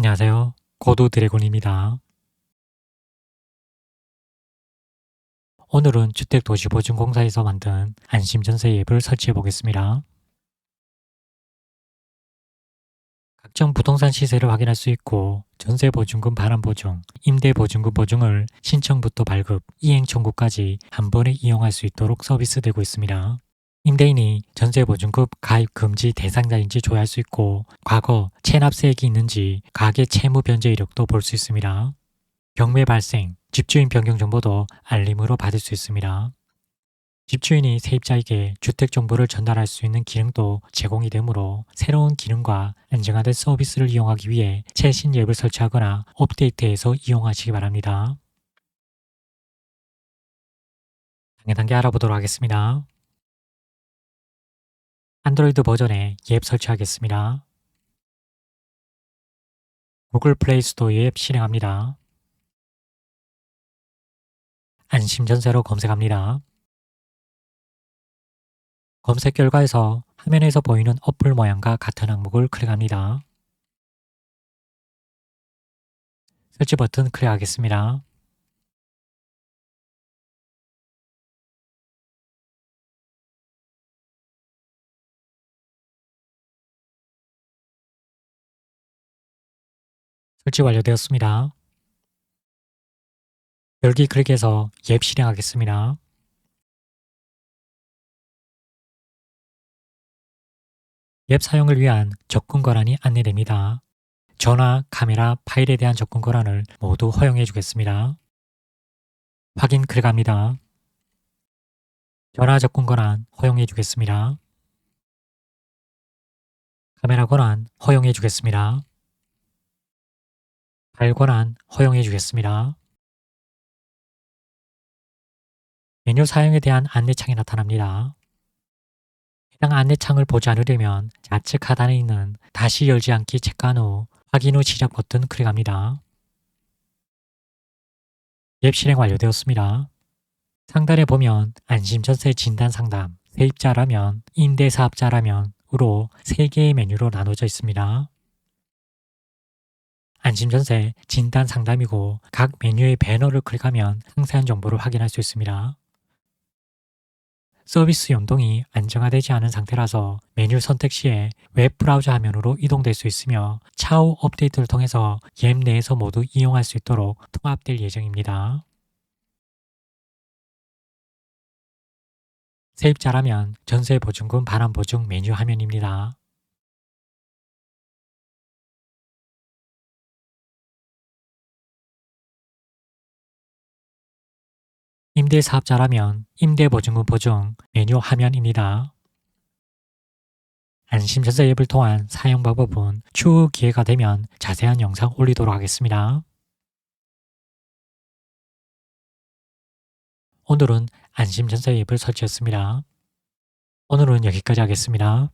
안녕하세요. 고도 드래곤입니다. 오늘은 주택도시보증공사에서 만든 안심전세 앱을 설치해 보겠습니다. 각종 부동산 시세를 확인할 수 있고 전세보증금 반환보증, 임대보증금 보증을 신청부터 발급, 이행 청구까지 한 번에 이용할 수 있도록 서비스되고 있습니다. 임대인이 전세보증급 가입 금지 대상자인지 조회할 수 있고 과거 체납세액이 있는지 가계 채무 변제 이력도 볼 수 있습니다. 경매 발생, 집주인 변경 정보도 알림으로 받을 수 있습니다. 집주인이 세입자에게 주택 정보를 전달할 수 있는 기능도 제공이 되므로 새로운 기능과 안정화된 서비스를 이용하기 위해 최신 앱을 설치하거나 업데이트해서 이용하시기 바랍니다. 단계 단계 알아보도록 하겠습니다. 안드로이드 버전의 앱 설치하겠습니다. 구글 플레이 스토어 앱 실행합니다. 안심전세로 검색합니다. 검색 결과에서 화면에서 보이는 어플 모양과 같은 항목을 클릭합니다. 설치 버튼 클릭하겠습니다. 설치 완료되었습니다. 열기 클릭해서 앱 실행하겠습니다. 앱 사용을 위한 접근 권한이 안내됩니다. 전화, 카메라, 파일에 대한 접근 권한을 모두 허용해 주겠습니다. 확인 클릭합니다. 전화 접근 권한 허용해 주겠습니다. 카메라 권한 허용해 주겠습니다. 파일 권한 허용해 주겠습니다. 메뉴 사용에 대한 안내창이 나타납니다. 해당 안내창을 보지 않으려면 좌측 하단에 있는 다시 열지 않기 체크한 후 확인 후 시작 버튼 클릭합니다. 앱 실행 완료되었습니다. 상단에 보면 안심전세 진단 상담, 세입자라면, 임대사업자라면 으로 3개의 메뉴로 나눠져 있습니다. 안심전세 진단 상담이고 각 메뉴의 배너를 클릭하면 상세한 정보를 확인할 수 있습니다. 서비스 연동이 안정화되지 않은 상태라서 메뉴 선택 시에 웹 브라우저 화면으로 이동될 수 있으며 차후 업데이트를 통해서 앱 내에서 모두 이용할 수 있도록 통합될 예정입니다. 세입자라면 전세 보증금 반환 보증 메뉴 화면입니다. 임대 사업자라면 임대보증금 보증 메뉴 화면입니다. 안심전세 앱을 통한 사용 방법은 추후 기회가 되면 자세한 영상 올리도록 하겠습니다. 오늘은 안심전세 앱을 설치했습니다. 오늘은 여기까지 하겠습니다.